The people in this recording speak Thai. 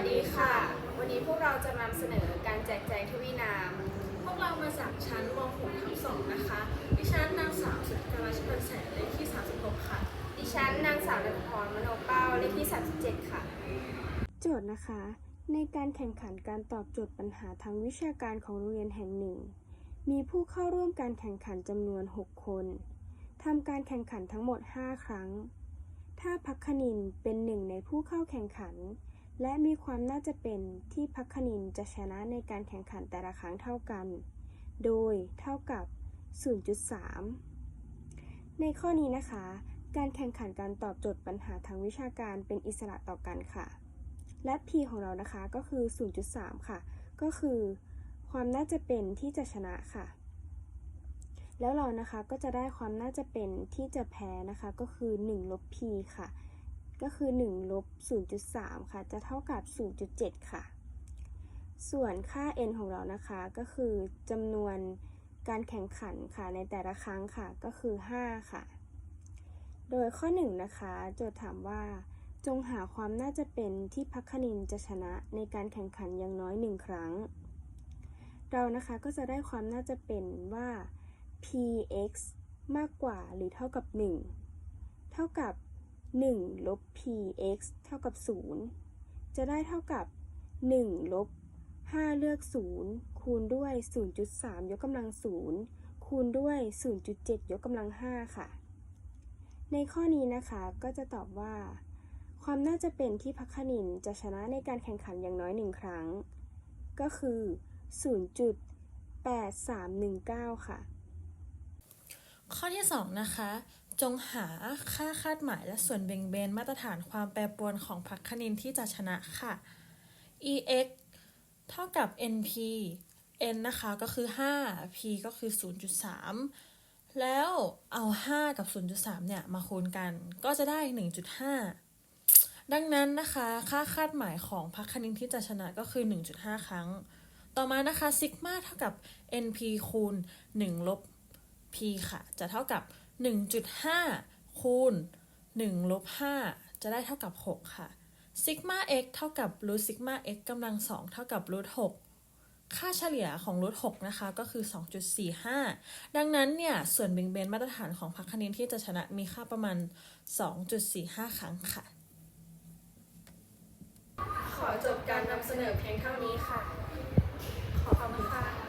สดีค่ะ วันนี้พวกเราจะนำเสนอการแจกแจงทวีนาม พวกเรามาจากชั้นม .6 ทั้งสองนะคะ ดิฉันนางสาวสุทธิราชพันแสนเลขที่ 36 ค่ะ ดิฉันนางสาวดันพรมโนเป้าเลขที่ 37 ค่ะ โจทย์นะคะ ในการแข่งขันการตอบโจทย์ปัญหาทางวิชาการของโรงเรียนแห่งหนึ่ง มีผู้เข้าร่วมการแข่งขันจำนวน 6 คนทำการแข่งขันทั้งหมด 5 ครั้ง ถ้าพักคณินเป็นหนึ่งในผู้เข้าแข่งขัน และมีความน่าจะเป็นที่พักคณินจะชนะในการแข่งขันแต่ละครั้งเท่ากัน โดยเท่ากับ 0.3 ในข้อนี้นะคะ การแข่งขันการตอบโจทย์ปัญหาทางวิชาการเป็นอิสระต่อกันค่ะ และ p ของเรานะคะก็คือ 0.3 ค่ะ ก็คือ ความน่าจะเป็นที่จะชนะค่ะ แล้วเรานะคะก็จะได้ความน่าจะเป็นที่จะแพ้นะคะก็คือ1ลบ p ค่ะ ก็คือ1ลบ0.3 ค่ะ จะเท่ากับ 0.7 ค่ะ ส่วนค่า n ของเรานะคะก็คือจำนวนการแข่งขันค่ะในแต่ละครั้งค่ะก็คือ 5 ค่ะ โดยข้อ 1 นะคะ โจทย์ถามว่า จงหาความน่าจะเป็นที่พักคณินจะชนะในการแข่งขันอย่างน้อยหนึ่งครั้ง เรานะคะก็จะได้ความน่าจะเป็นว่า px มากกว่าหรือเท่ากับ 1 เท่ากับ 1 ลบ px เท่ากับ 0 จะได้เท่ากับ 1 ลบ 5 เลือก 0 คูณด้วย 0.3 ยกกำลัง 0 คูณด้วย 0.7 ยกกำลัง 5 ค่ะ ในข้อนี้นะคะก็จะตอบว่า ความน่าจะเป็นที่พักคณินจะชนะในการแข่งขันอย่างน้อยหนึ่งครั้ง ก็คือ 0.8319 ค่ะ ข้อที่ 2 นะคะ จงหาค่าคาดหมายและส่วนเบ่งเบนมาตรฐานความแปรปรวนของพักคคณินที่จะชนะค่ะ ex เท่ากับ np n นะคะก็คือ 5 p ก็คือ 0.3 แล้วเอา 5 กับ 0.3 เนี่ย มาคูณกันก็จะได้ 1.5 ดังนั้นนะคะ ค่าคาดหมายของพักคณินที่จะชนะก็คือ 1.5 ครั้ง ต่อมานะคะซิกมาเท่ากับ np คูณ 1 ลบ p ค่ะ จะเท่ากับ 1.5 คูณ 1 ลบ 5 จะได้เท่ากับ 6 ค่ะซิกมา x เท่ากับรูทซิกมา x กำลัง 2 เท่ากับรูท6ค่าเฉลี่ยของรูท6นะคะ ก็คือ 2.45 ดังนั้นเนี่ย ส่วนเบ่งเบนมาตรฐานของพรรคคณินที่จะชนะมีค่าประมาณ 2.45 ครั้งค่ะ ขอจบการนำเสนอเพียงเท่านี้ค่ะ ขอบคุณค่ะ